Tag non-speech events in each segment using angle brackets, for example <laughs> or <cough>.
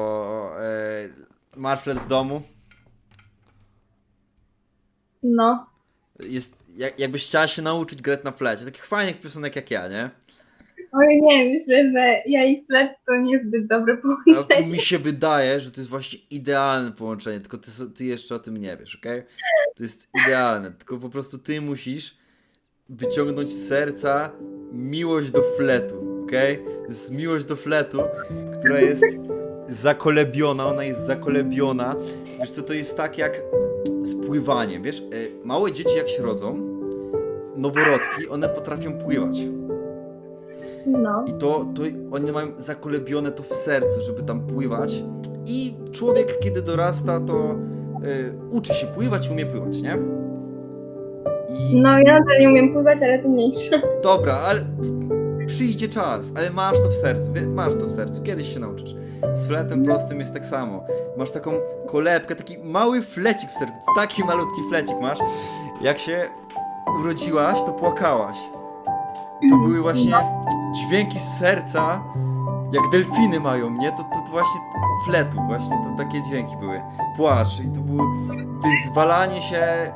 O, e, masz flet w domu? No. Jest, jak, jakbyś chciała się nauczyć grać na flecie, takich fajnych piosenek jak ja, nie? Oj nie, myślę, że ja i flet to niezbyt dobre A połączenie. mi się wydaje, że to jest właśnie idealne połączenie, tylko ty, ty jeszcze o tym nie wiesz, okej? To jest idealne, tylko po prostu ty musisz wyciągnąć z serca miłość do fletu, okej? To jest miłość do fletu, która jest zakolebiona, ona jest zakolebiona. Wiesz co, to jest tak jak z pływaniem, wiesz? e, Małe dzieci jak się rodzą, noworodki, one potrafią pływać. No. I to, to oni mają zakolebione to w sercu, żeby tam pływać. I człowiek, kiedy dorasta, to y, uczy się pływać i umie pływać, nie? I No ja nadal nie umiem pływać, ale to mniejsze. dobra, ale przyjdzie czas, ale masz to w sercu, masz to w sercu, kiedyś się nauczysz. Z fletem prostym jest tak samo. Masz taką kolebkę, taki mały flecik w sercu, taki malutki flecik masz. Jak się urodziłaś, to płakałaś. To były właśnie dźwięki z serca, jak delfiny mają, nie? To, to, to właśnie fletu, właśnie to takie dźwięki były. Płacz i to było wyzwalanie się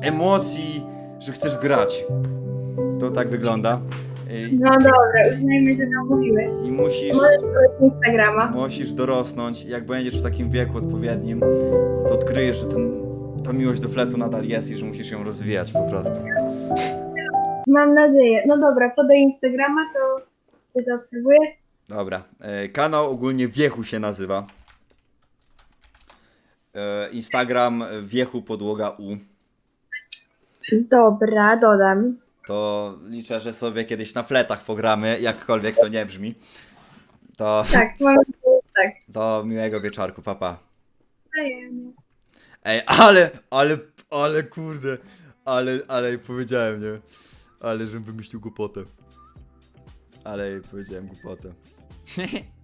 emocji, że chcesz grać. To tak wygląda. I, No dobra, uznajmy, że namówiłeś. i musisz, Instagrama. musisz dorosnąć. Jak będziesz w takim wieku odpowiednim, to odkryjesz, że ten, ta miłość do fletu nadal jest i że musisz ją rozwijać po prostu. Mam nadzieję. No dobra, podaj Instagrama, to cię zaobserwuję. Dobra. E, kanał ogólnie Wiechu się nazywa. E, Instagram Wiechu Podłoga U. Dobra, dodam. To liczę, że sobie kiedyś na fletach pogramy, jakkolwiek to nie brzmi. To, Tak, mam tak. to miłego wieczorku, papa. Wzajemnie. Ej, ale, ale, ale kurde, ale, ale powiedziałem, nie? Ale żebym wymyślił głupotę. Ale powiedziałem głupotę. <laughs>